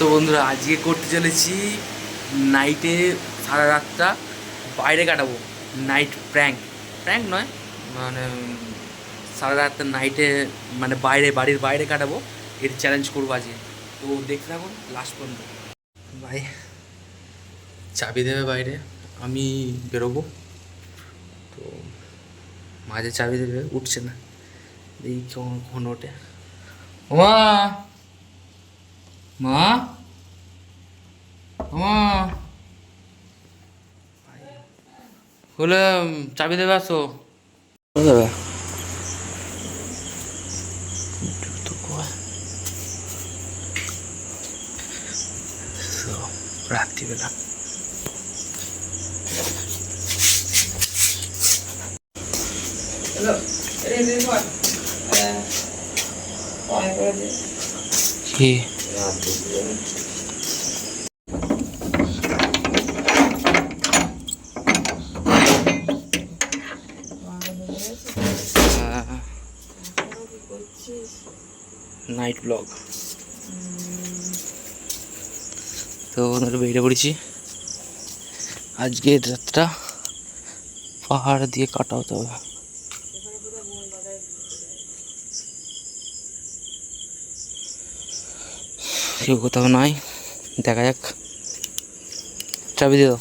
So বন্ধুরা, আজকে করতে চলেছি নাইটে সারা রাতটা বাইরে কাটাবো নাইট প্র্যাঙ্ক প্র্যাঙ্ক নয় মানে সারা রাতটা নাইটে মানে বাইরে, বাড়ির বাইরে কাটাবো, এর চ্যালেঞ্জ করব আজকে। তো দেখতে থাকুন লাস্ট পর্যন্ত। ভাই, চাবি দেবে বাইরে, আমি বেরোবো। তো মাঝে চাবি দেবে, উঠছে না। দেখি কখন ওঠে। মা মা? মা হলে চাবি দেবে আসো। দেবে? রাত্রিবেলা। কি? নাইট ব্লগ তো ওনারা বেরিয়ে পড়েছি। আজকের রাতটা পাহাড় দিয়ে কাটা হতে হবে। কেউ কোথাও নাই দেখা যাক। চাবি দিয়ে দাও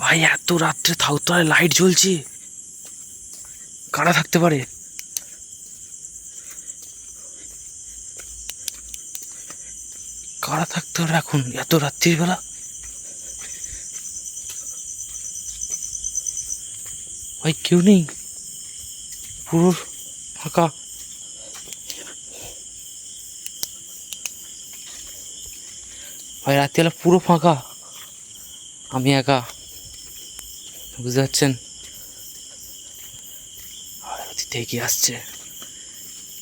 ভাই, এত রাত্রে থাউতলায় লাইট জ্বলছে। কারা থাকতে পারে? কারা থাকতে পারে এখন? এত রাত্রির বেলা? ভাই কেউ নেই? পুরো ফাঁকা। ভাই, রাত্রিবেলা পুরো ফাঁকা। আমি একা। বুঝতে পারছেন? আর থেকে কি আসছে?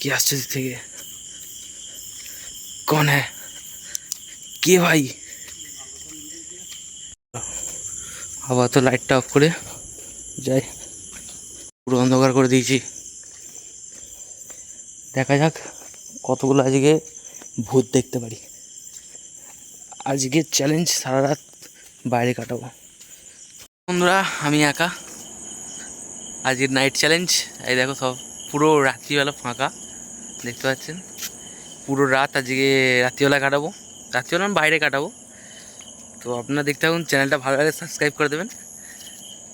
কি আসছে থেকে? কন হ্যাঁ কে ভাই? আবার তো লাইটটা অফ করে যাই। পুরো অন্ধকার করে দিয়েছি। দেখা যাক কতগুলো আজকে ভূত দেখতে পারি। আজকে চ্যালেঞ্জ সারা রাত বাইরে কাটাবো। বন্ধুরা, আমি একা। আজকের নাইট চ্যালেঞ্জ এই দেখো সব, পুরো রাত্রিবেলা ফাঁকা। দেখতে পাচ্ছেন? পুরো রাত আজকে রাত্রিবেলা কাটাবো। রাত্রিবেলা আমি বাইরে কাটাবো। তো আপনারা দেখতে থাকুন চ্যানেলটা ভালো লাগে সাবস্ক্রাইব করে দেবেন।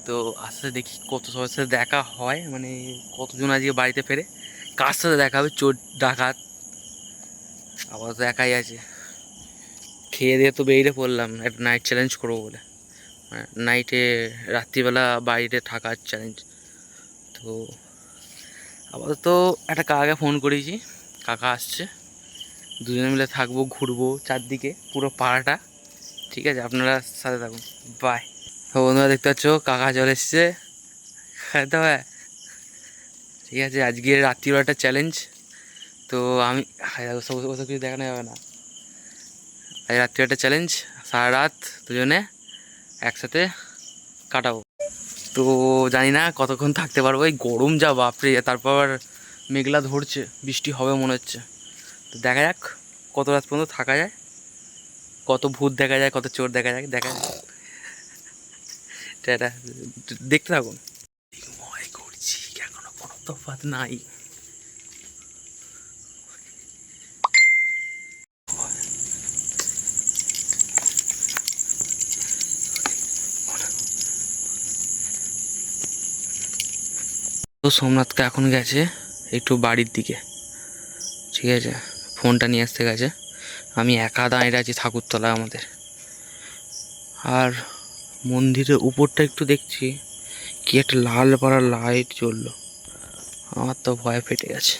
তো আস্তে দেখি কত সবার সাথে দেখা হয় মানে কতজন আজকে বাড়িতে ফেরে। কার সাথে দেখা হবে? চোর, ডাকাত। আবার তো একাই আছে। খেয়ে দিয়ে তো বেরিয়ে পড়লাম, একটা নাইট চ্যালেঞ্জ করব বলে। নাইটে রাত্রিবেলা বাড়িতে থাকার চ্যালেঞ্জ তো আপাতত একটা কাকাকে ফোন করেছি। কাকা আসছে। দুজনে মিলে থাকব, ঘুরবো চারদিকে, পুরো পাড়াটা। ঠিক আছে, আপনারা সাথে থাকুন। বাই তো বন্ধুরা দেখতে পাচ্ছ কাকা চলে এসছে। খাইতে হবে ঠিক আছে আজকে রাত্রিবেলাটা চ্যালেঞ্জ তো আমি দেখো, ওসব কিছু দেখানো যাবে না। আজ রাত্রিবেলাটা চ্যালেঞ্জ সারা রাত দুজনে একসাথে কাটাবো। তো জানি না কতক্ষণ থাকতে পারব এই গরম যা বাপরে তারপর আবার মেঘলা ধরছে বৃষ্টি হবে মনে হচ্ছে। তো দেখা যাক কত রাত পর্যন্ত থাকা যায় কত ভূত দেখা যায় কত চোর দেখা যায় দেখা যাক। এটা দেখতে থাকুন। ময় করছি এখনও কোনো তফাৎ নাই। তো সোমনাথকে এখন গেছে একটু বাড়ির দিকে। ঠিক আছে ফোনটা নিয়ে আসতে গেছে। আমি একা দাঁড়িয়ে আছি ঠাকুরতলায় আমাদের। আর মন্দিরের উপরটা একটু দেখছি। কি একটা লাল পাড়া লাইট জ্বললো। আমার তো ভয় ফেটে গেছে।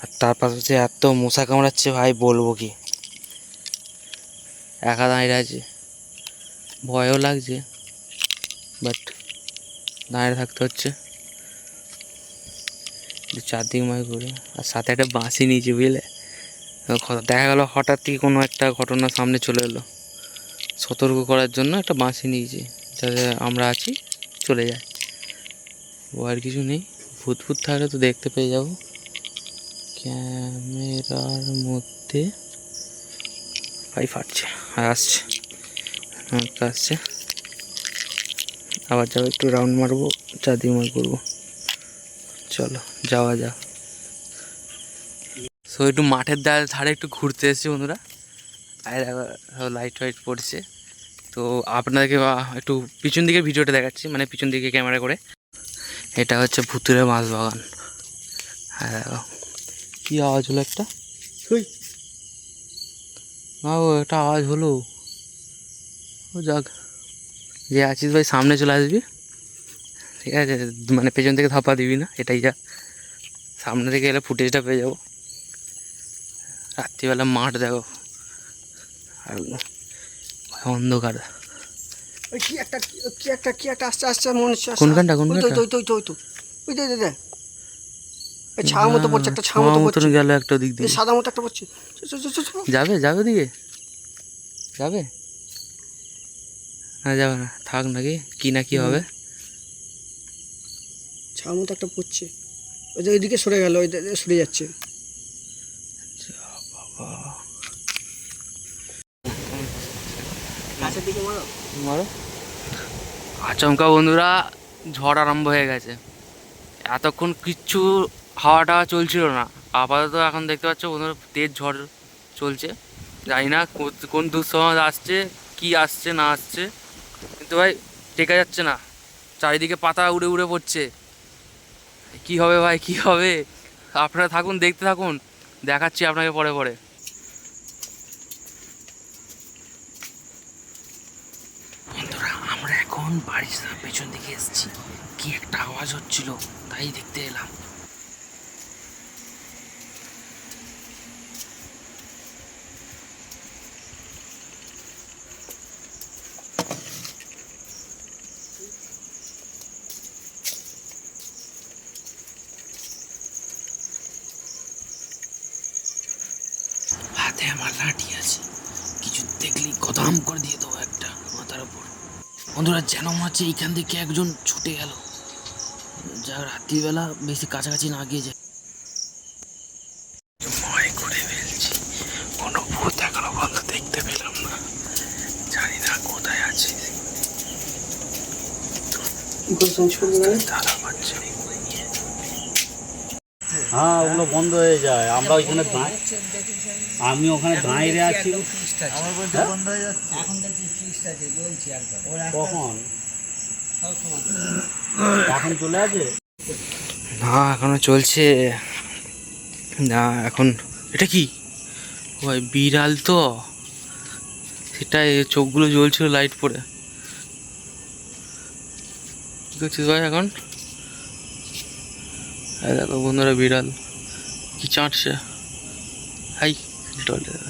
আর তার পাশে এত মশা কামড়াচ্ছে ভাই, বলব কি? একা দাঁড়িয়ে আছে। ভয়ও লাগছে বাট দাঁড়িয়ে থাকতে হচ্ছে। চারদিক মাই করে আর সাথে একটা বাঁশি নিয়েছি বুঝলে? দেখা গেল হঠাৎই কোনো একটা ঘটনা সামনে চলে এলো। সতর্ক করার জন্য একটা বাঁশি নিয়েছি, যাতে আমরা আছি, চলে যায়। ও আর কিছু নেই, ভূত থাকলে তো দেখতে পেয়ে যাব। ক্যামেরার মধ্যে পাই ফাটছে, আর আসছে আসছে। আবার যাব একটু রাউন্ড মারবো চারদিক মার করব। চলো, যাওয়া যাক। সো, একটু মাঠের ধারে একটু ঘুরতে এসেছি বন্ধুরা। আর লাইট ফাইট পড়ছে। তো আপনাদেরকে একটু পিছন দিকে ভিডিওটা দেখাচ্ছি মানে পিছন দিকে ক্যামেরা করে। এটা হচ্ছে ভুতুরে মাছ বাগান। হ্যাঁ দেখো কী আওয়াজ হলো একটা? ও একটা আওয়াজ হলো। ও যাক যে আছিস ভাই সামনে চলে আসবি। ঠিক আছে মানে পেছন থেকে ধাপা দিবি না এটাই যা। সামনে থেকে এলে ফুটেজটা পেয়ে যাব। রাত্রিবেলা মাঠ দেখো। আর অন্ধকার। ওই কি একটা কি একটা কি একটা আস্তে আস্তে মনে হচ্ছে আসছে। কোনখানটা, ওই তো, কোনখানটা? ওই তো ওই তো ওই তো। ওই তো ওই ওই তো। মতো পড়ছে একটা মতো ছোঁয়া পড়ছে। গেল একটা দিক দিয়ে। সাদা মতো একটা পড়ছে। যাবে যাবে যাবে? না যাবে না। থাক নাকি কি না কি হবে। ছায়া মতো একটা পড়ছে। ওই যে ওইদিকে সরে গেল ওই সরে যাচ্ছে। কাছের দিকে মারো। আচমকা বন্ধুরা ঝড় আরম্ভ হয়ে গেছে। এতক্ষণ কিচ্ছু হাওয়া টাওয়া চলছিল না। আপাতত এখন দেখতে পাচ্ছ বন্ধুরা তেজ ঝড় চলছে। জানি না কো- কোন দুঃসময় আসছে কি আসছে না আসছে। কিন্তু ভাই টেকা যাচ্ছে না। চারিদিকে পাতা উড়ে উড়ে পড়ছে। কি হবে ভাই কি হবে? আপনারা থাকুন দেখতে থাকুন। দেখাচ্ছি আপনাকে পরে পরে বন্ধুরা এখন বাড়ির পেছন দিকে এসেছি। কি একটা আওয়াজ হচ্ছিল, তাই দেখতে এলাম। হাতে আমার লাঠি আছে। কিছু দেখলেই কদম করে দিয়ে উপর বন্ধুরা যেন মনে হচ্ছে এইখান থেকে একজন ছুটে গেল। যা রাত্রিবেলা বেশি কাছাকাছি না গিয়ে যায়। ভয় করে ফেলছি। কোনো ভূত এখনও বন্ধ দেখতে পেলাম না। জানি কোথায় আছে। হ্যাঁ ওগুলো বন্ধ হয়ে যায়। আমরা ওইখানে আমি ওখানে দাঁড়িয়ে আছি। কখন? এখন চলে আছে? না এখনও চলছে। না এখন এটা কি? ওই বিড়াল তো। সেটাই চোখগুলো জ্বলছিল লাইট পরে। কি করছিস ভাই এখন? দেখো বন্ধুরা বিড়াল। কি চাটছে। হাই টয়লেট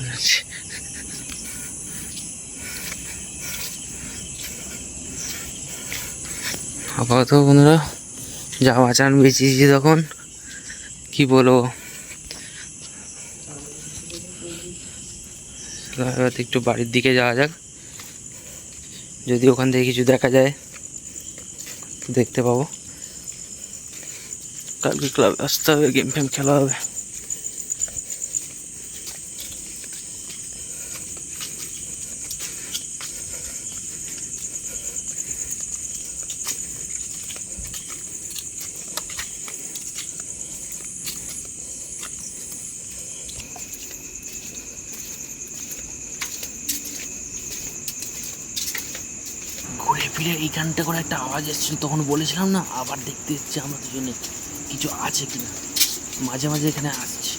আপাতত বন্ধুরা যা বাঁচান বেঁচেছি তখন। কি বলব? একটু বাড়ির দিকে যাওয়া যাক। যদি ওখান থেকে কিছু দেখা যায়, দেখতে পাবো। কালকে ক্লাবে আসতে হবে গেম ফেম খেলা হবে। ফিরে এইখানটা করে একটা আওয়াজ এসেছিল তখন বলেছিলাম না আবার দেখতে এসছি আমরা দুজনে। কিছু আছে কিনা? মাঝে মাঝে এখানে আসছে।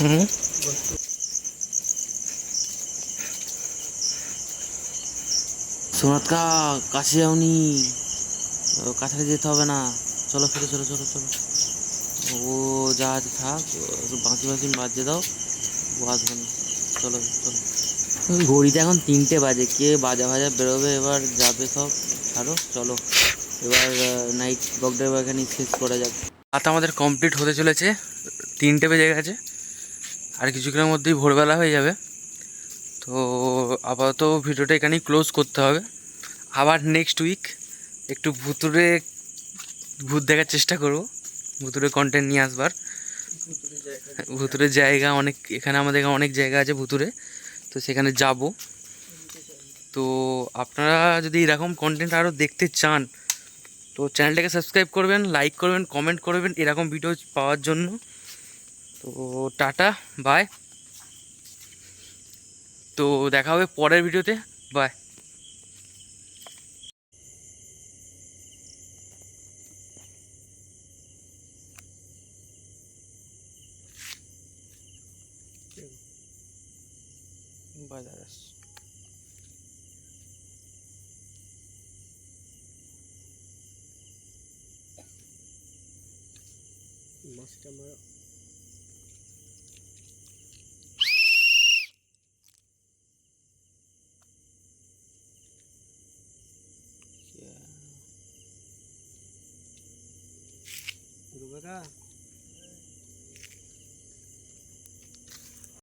হুম? সোনাতকা কাছে যাওনি। কাছাকাছি যেতে হবে না। চলো ফিরে, চলো চলো চলো। ও যা আছে থাক, ও বাঁশি বাঁশি বাজতে দাও। ও আসবে না। চলো চলো। ঘড়িতে এখন তিনটে বাজে। কে বাজা ভাজা বেরোবে, এবার যাবে সব। ছাড়ো, চলো। এবার নাইট ব্লগ ড্রাইভ এখানে শেষ করা যাক। রাত আমাদের কমপ্লিট হতে চলেছে। তিনটে বেজে গেছে। আর কিছুক্ষণের মধ্যেই ভোরবেলা হয়ে যাবে। তো আপাতত ভিডিওটা এখানেই ক্লোজ করতে হবে। আবার নেক্সট উইক একটু ভুতুরে ভূত দেখার চেষ্টা করব। ভুতুরে কন্টেন্ট নিয়ে আসবার। ভুতুরের জায়গা অনেক, এখানে আমাদের এখানে অনেক জায়গা আছে ভুতুরে তো সেখানে যাব। তো আপনারা যদি এরকম কন্টেন্ট আরও দেখতে চান, তো চ্যানেলটাকে সাবস্ক্রাইব করবেন লাইক করবেন কমেন্ট করবেন, এরকম ভিডিও পাওয়ার জন্য। তো টাটা বাই তো দেখা হবে পরের ভিডিওতে। বাই বাজার মাছটা মারা Kumbaga,